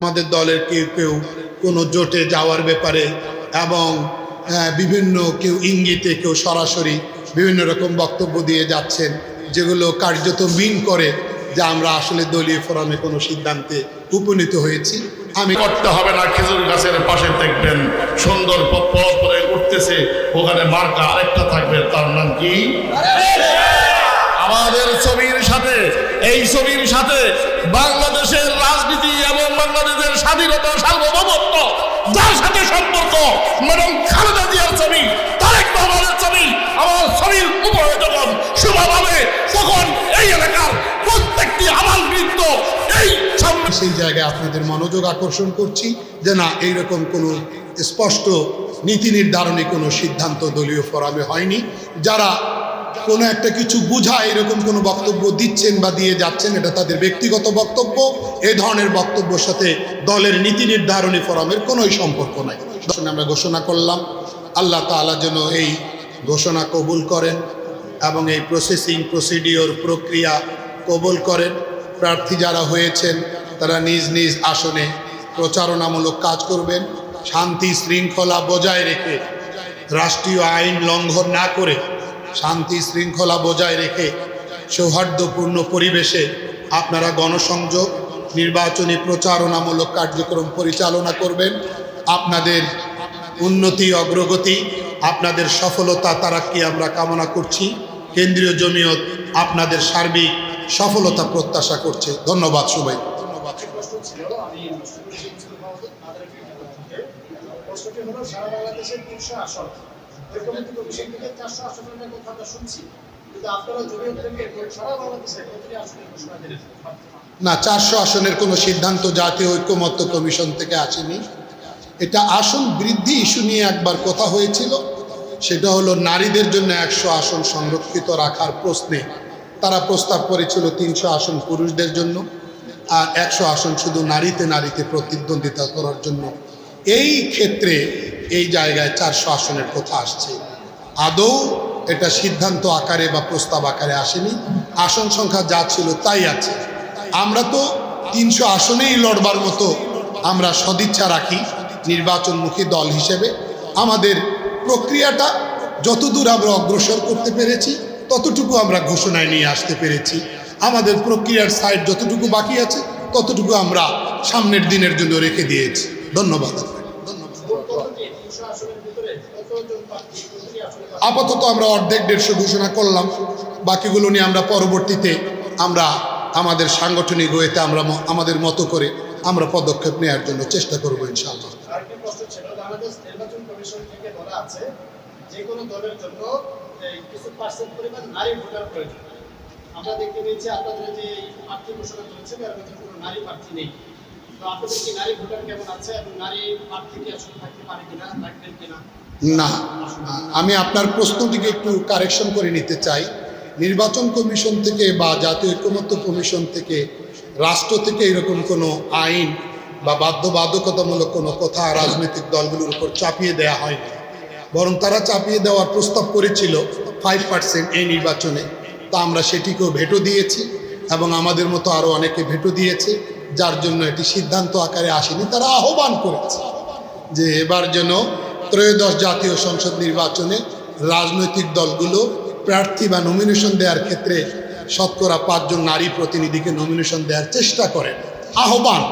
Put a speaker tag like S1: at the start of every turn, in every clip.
S1: আমাদের দলের কেউ কেউ কোনো জোটে যাওয়ার ব্যাপারে এবং বিভিন্ন কেউ ইঙ্গিতে কেউ সরাসরি বিভিন্ন রকম বক্তব্য দিয়ে যাচ্ছেন যেগুলো কার্যত মিন করে যে আমরা আসলে দলীয় ফোরামে কোনো সিদ্ধান্তে উপনীত হয়েছি। আমি
S2: করতে হবে না খেজুর গাছের পাশে দেখবেন সুন্দর প- পথ করে উঠতেছে ওখানে মার্কা আরেকটা থাকবে তার নাম কি? আমাদের ছবির সাথে এই ছবির সাথে বাংলাদেশের ম্যাডাম খালেদা জিয়ার ছবি, তারেক ছবি, আমার উপরে যখন তখন এই এলাকার প্রত্যেকটি আমার বৃত্ত এই
S1: সেই জায়গায় আপনাদের মনোযোগ আকর্ষণ করছি যে না, এইরকম কোনো স্পষ্ট নীতি নির্ধারণী কোনো সিদ্ধান্ত দলীয় ফোরামে হয়নি। যারা কোনো একটা কিছু বুঝা এরকম কোনো বক্তব্য দিচ্ছেন বা দিয়ে যাচ্ছেন, এটা তাদের ব্যক্তিগত বক্তব্য। এ ধরনের বক্তব্যের সাথে দলের নীতি নির্ধারণী ফোরামের কোনোই সম্পর্ক নাই। আমরা ঘোষণা করলাম। আল্লাহ তাআলা যেন এই ঘোষণা কবুল করেন এবং এই প্রসেসিং প্রসিডিওর প্রক্রিয়া কবুল করেন। প্রার্থী যারা হয়েছেন, তারা নিজ নিজ আসনে প্রচারণামূলক কাজ করবেন। শান্তি শৃঙ্খলা বজায় রেখে, রাষ্ট্রীয় আইন লঙ্ঘন না করে শান্তি শৃঙ্খলা বজায় রেখে সৌহার্দ্যপূর্ণ পরিবেশে আপনারা গণসংযোগ, নির্বাচনী প্রচারণামূলক কার্যক্রম পরিচালনা করবেন। আপনাদের উন্নতি অগ্রগতি আপনাদের সফলতা তারাক্কি আমরা কামনা করছি? কেন্দ্রীয় জমিয়ত আপনাদের সার্বিক সফলতা প্রত্যাশা করছে। ধন্যবাদ সবাই।
S3: সারা বাংলাদেশের তিনশো আসন থেকে চারশো আসনের কথা শুনছি
S1: না চারশো আসনের কোনো সিদ্ধান্ত জাতীয় ঐক্যমত্য কমিশন থেকে আসেনি। এটা আসন বৃদ্ধি ইস্যু নিয়ে একবার কথা হয়েছিল। সেটা হলো নারীদের জন্য একশো আসন সংরক্ষিত রাখার প্রশ্নে। তারা প্রস্তাব করেছিল তিনশো আসন পুরুষদের জন্য আর একশো আসন শুধু নারীতে নারীতে প্রতিদ্বন্দ্বিতা করার জন্য। এই ক্ষেত্রে এই জায়গায় চারশো আসনের কথা আসছে। আদৌ এটা সিদ্ধান্ত আকারে বা প্রস্তাব আকারে আসেনি। আসন সংখ্যা যা ছিল তাই আছে। আমরা তো তিনশো আসনেই লড়বার মতো আমরা সদিচ্ছা রাখি। নির্বাচনমুখী দল হিসেবে আমাদের প্রক্রিয়াটা যতদূর আমরা অগ্রসর করতে পেরেছি, ততটুকু আমরা ঘোষণায় নিয়ে আসতে পেরেছি। আমাদের প্রক্রিয়ার সাইড যতটুকু বাকি আছে, ততটুকু আমরা সামনের দিনের জন্য রেখে দিয়েছি। ধন্যবাদ আপাতত আমরা অর্ধেক দেড়শো ঘোষণা করলাম। বাকিগুলো নিয়ে আমরা পরবর্তীতে আমরা আমাদের সাংগঠনিক ওয়েতে আমরা আমাদের মতো করে আমরা পদক্ষেপ নেওয়ার জন্য চেষ্টা করব ইনশাআল্লাহ
S3: আরেকটি প্রশ্ন ছিল বাংলাদেশ নির্বাচন কমিশন থেকে বলা আছে যে কোনো দলের জন্য কিছু পার্সেন্ট পরিমাণ নারী ভোটার প্রয়োজন। আমরা দেখতে পেয়েছি আপনাদের যে প্রার্থী ঘোষণা করেছেন এর মধ্যে কোনো নারী প্রার্থী নেই। তো আপনাদের কি নারী ভোটার কেমন আছে এবং নারী প্রার্থী কি আসলে থাকতে পারে কিনা, থাকবেন কিনা?
S1: না, আমি আপনার প্রশ্নটিকে একটু কারেকশন করে নিতে চাই। নির্বাচন কমিশন থেকে বা জাতীয় ঐক্যমত্য কমিশন থেকে, রাষ্ট্র থেকে এরকম কোনো আইন বা বাধ্যবাধকতামূলক কোনো কথা রাজনৈতিক দলগুলোর উপর চাপিয়ে দেওয়া হয়নি। বরং তারা চাপিয়ে দেওয়ার প্রস্তাব করেছিল ফাইভ পার্সেন্ট এই নির্বাচনে। তা আমরা সেটিকেও ভেটো দিয়েছি এবং আমাদের মতো আরও অনেকে ভেটো দিয়েছে, যার জন্য এটি সিদ্ধান্ত আকারে আসেনি। তারা আহ্বান করেছে যে এবার যেন ত্রয়োদশ জাতীয় সংসদ নির্বাচনে রাজনৈতিক দলগুলো প্রার্থী বা নমিনেশন দেওয়ার ক্ষেত্রে শতকরা পাঁচজন নারী প্রতিনিধিকে নমিনেশন দেওয়ার চেষ্টা করেন আহ্বান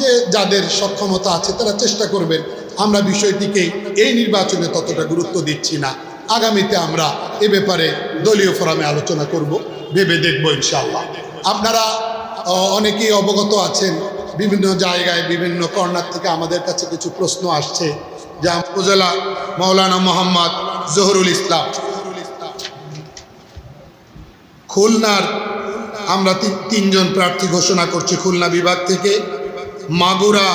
S1: যে যাদের সক্ষমতা আছে তারা চেষ্টা করবেন। আমরা বিষয়টিকে এই নির্বাচনে ততটা গুরুত্ব দিচ্ছি না। আগামীতে আমরা এ ব্যাপারে দলীয় ফোরামে আলোচনা করব, ভেবে দেখব ইনশাআল্লাহ। আপনারা অনেকেই অবগত আছেন, বিভিন্ন জায়গায়, বিভিন্ন কর্নার থেকে আমাদের কাছে কিছু প্রশ্ন আসছে, যা উপজেলা মৌলানা মোহাম্মদ জহরুল ইসলাম। খুলনার আমরা তিনজন প্রার্থী ঘোষণা করছি, খুলনা বিভাগ থেকে। মাগুরা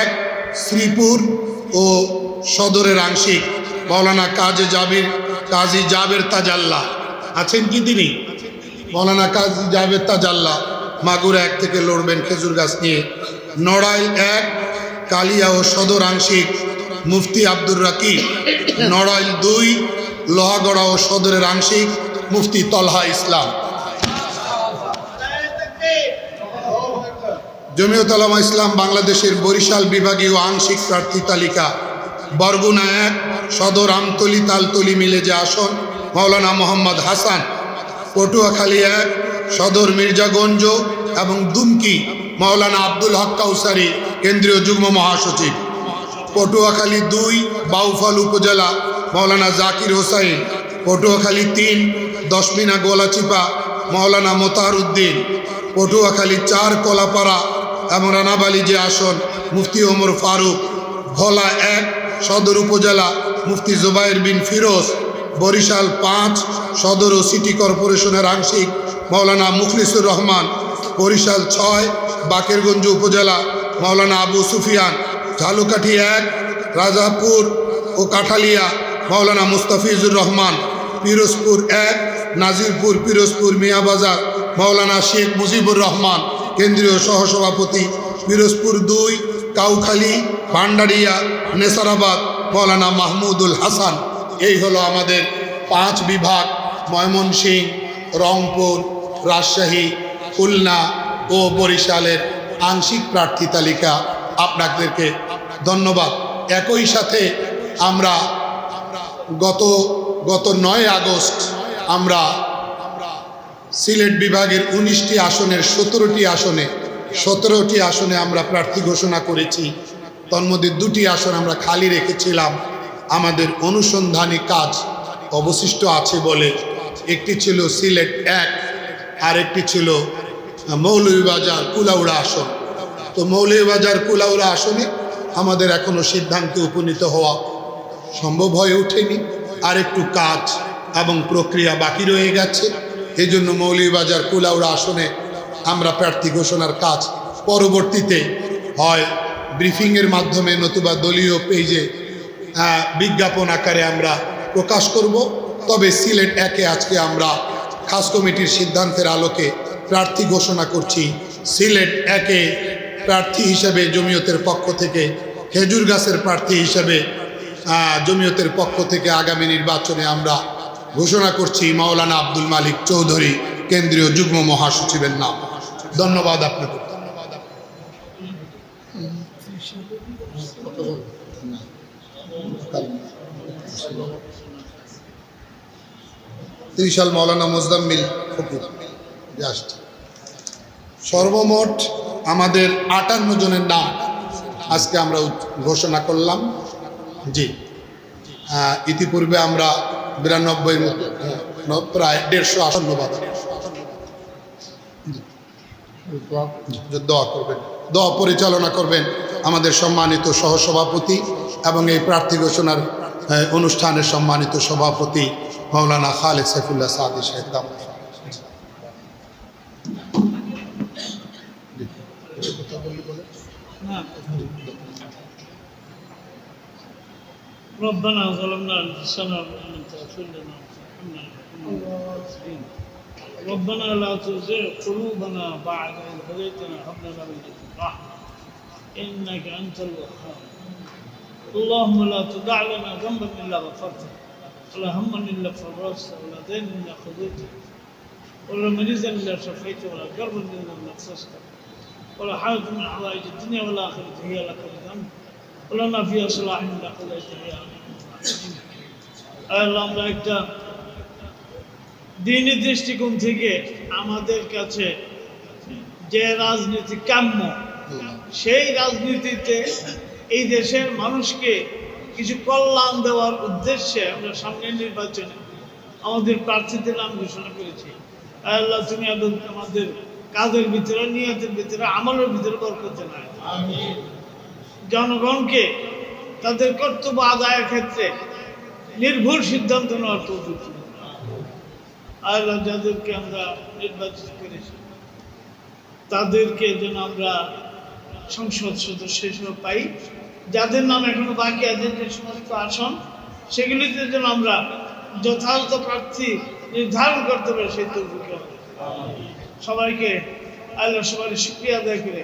S1: এক শ্রীপুর ও সদরের আংশিক মৌলানা কাজে জাবির, কাজী জাবের তাজাল্লা। আছেন কি তিনি? মৌলানা কাজী জাবের তাজাল্লা। মাগুরা এক থেকে লড়বেন খেজুর গাছ নিয়ে। নড়াইল এক, কালিয়া ও সদর আংশিক মুফতি আব্দুর রাকিব। নড়াইল দুই, লোহাগড়া ও সদরের আংশিক মুফতি তলহা ইসলাম। জমিয়ত আলামা ইসলাম বাংলাদেশের বরিশাল বিভাগীয় আংশিক প্রার্থী তালিকা। বরগুনা এক সদর আমতলি তালতলি মিলে যে আসন মৌলানা মোহাম্মদ হাসান। পটুয়াখালী এক সদর মির্জাগঞ্জ এবং দুমকি মৌলানা আব্দুল হক কাউসারি, কেন্দ্রীয় যুগ্ম মহাসচিব। পটুয়াখালী দুই, বাউফল উপজেলা মাওলানা জাকির হোসাইন। পটুয়াখালী তিন, দশমিনা গোলাচিপা মাওলানা মোতাহার উদ্দিন পটুয়াখালী চার, কলাপাড়া এবং রানাবালি যে আসন, মুফতি ওমর ফারুক, ভোলা এক, সদর উপজেলা, মুফতি জুবাইর বিন ফিরোজ, বরিশাল পাঁচ, সদর ও সিটি কর্পোরেশনের আংশিক মৌলানা মুখলিসুর রহমান, বরিশাল ছয়, বাকেরগঞ্জ উপজেলা মৌলানা আবু সুফিয়ান, ঝালুকাঠি এক, রাজাপুর ও কাঠালিয়া মৌলানা মুস্তাফিজুর রহমান, পিরোজপুর এক, নাজিরপুর, পিরোজপুর মিয়াবাজার মৌলানা শেখ মুজিবুর রহমান। কেন্দ্রীয় সহসভাপতি পিরোজপুর দুই, কাউখালী, ভান্ডারিয়া, নেসারাবাদ মাওলানা মাহমুদুল হাসান। এই হলো আমাদের পাঁচ বিভাগ ময়মনসিংহ রংপুর, রাজশাহী, খুলনা ও বরিশালের আংশিক প্রার্থী তালিকা আপনাদেরকে ধন্যবাদ। একই সাথে আমরা গত গত নয় আগস্ট আমরা সিলেট বিভাগের উনিশটি আসনের, সতেরোটি আসনে সতেরোটি আসনে আমরা প্রার্থী ঘোষণা করেছি। তন্মধ্যে দুটি আসন আমরা খালি রেখেছিলাম। আমাদের অনুসন্ধানী কাজ অবশিষ্ট আছে বলে। একটি ছিল সিলেট এক আর একটি ছিল মৌলভীবাজার কুলাউড়া আসন। তো মৌলভীবাজার কুলাউড়া আসনে আমাদের এখনও সিদ্ধান্তে উপনীত হওয়া সম্ভব হয়ে ওঠেনি। আর একটু কাজ এবং প্রক্রিয়া বাকি রয়ে গেছে। এই জন্য মৌলভীবাজার কুলাউড়া আসনে আমরা প্রার্থী ঘোষণার কাজ পরবর্তীতে হয় ব্রিফিংয়ের মাধ্যমে নতুবা দলীয় পেজে বিজ্ঞাপন আকারে আমরা প্রকাশ করব। তবে সিলেট একে আজকে আমরা খাস কমিটির সিদ্ধান্তের আলোকে প্রার্থী ঘোষণা করছি। সিলেট একে প্রার্থী হিসেবে জমিয়তের পক্ষ থেকে, খেজুর গাছের প্রার্থী হিসেবে জমিয়তের পক্ষ থেকে আগামী নির্বাচনে আমরা ঘোষণা করছি মাওলানা আব্দুল মালিক চৌধুরী, কেন্দ্রীয় যুগ্ম মহাসচিবের নাম। ধন্যবাদ আপনাকে। ত্রিশাল মৌলানা মোজদাম্মিল সর্বমোট আমাদের আটান্ন জনের নাম আজকে আমরা ঘোষণা করলাম। জি। ইতিপূর্বে আমরা বিরানব্বই মতো হ্যাঁ, প্রায় দেড়শো আসন্ন বাধা দোয়া। করবেন। দোয়া পরিচালনা করবেন আমাদের সম্মানিত সহসভাপতি এবং এই প্রার্থী ঘোষণার অনুষ্ঠানের সম্মানিত সভাপতি মৌলানা খালেদ সাইফুল্লাহ সাদি সাহেব দাম।
S4: ربنا ظلمنا أنفسنا وإن لم تغفر لنا وترحمنا لنكونن ربنا لا تزغ قلوبنا بعد إذ هديتنا هب لنا من لدنك رحمة إنك أنت الوهاب. اللهم لا تدع لنا ذنبا إلا غفرته. ولا هما إلا فرجته ولا دين إلا قضيته. ولا مريضا إلا شفيته. ولا كربا إلا نقصته ولا حاجة من حوائج الدنيا والآخرة هي لك الذنب. ولنا فيها صلاح إلا قضيته يا أرحم الراحمين আল্লাহ আমরা একটা দিনী দৃষ্টিকোণ থেকে আমাদের কাছে যে রাজনীতি কাম্য সেই রাজনীতিতে এই দেশের মানুষকে কিছু কল্যাণ দেওয়ার উদ্দেশ্যে আমরা সামনের নির্বাচনে আমাদের প্রার্থীদের নাম ঘোষণা করেছি আল্লাহ তুমি আদৌ- আমাদের কাজের ভিতরে নিয়তের ভিতরে আমলের ভিতরে বরকতে নাই জনগণকে তাদের কর্তব্য আদায়ের ক্ষেত্রে নির্ভুল সিদ্ধান্ত নেওয়ার তৌফিক। আল্লাহ যাদেরকে আমরা নির্বাচিত করেছি, তাদেরকে যেন আমরা সংসদ সদস্য হিসেবে পাই, যাদের নাম এখনও বাকি আছে, যে সমস্ত আসন, সেগুলিতে যেন আমরা যথাযথ প্রার্থী নির্ধারণ করতে পারি, সেই তৌফিক সবাইকে আল্লাহ সবাই শুক্রিয়া আদায় করে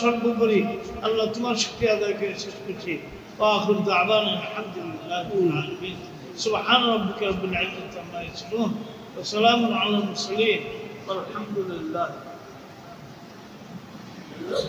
S4: সর্বোপরি আল্লাহ তোমার শুক্রিয়া আদায় করে শেষ করছি وآخر دعوانا الحمد لله رب العالمين سبحان ربك رب العزة عما يصفون وسلام على المرسلين والحمد لله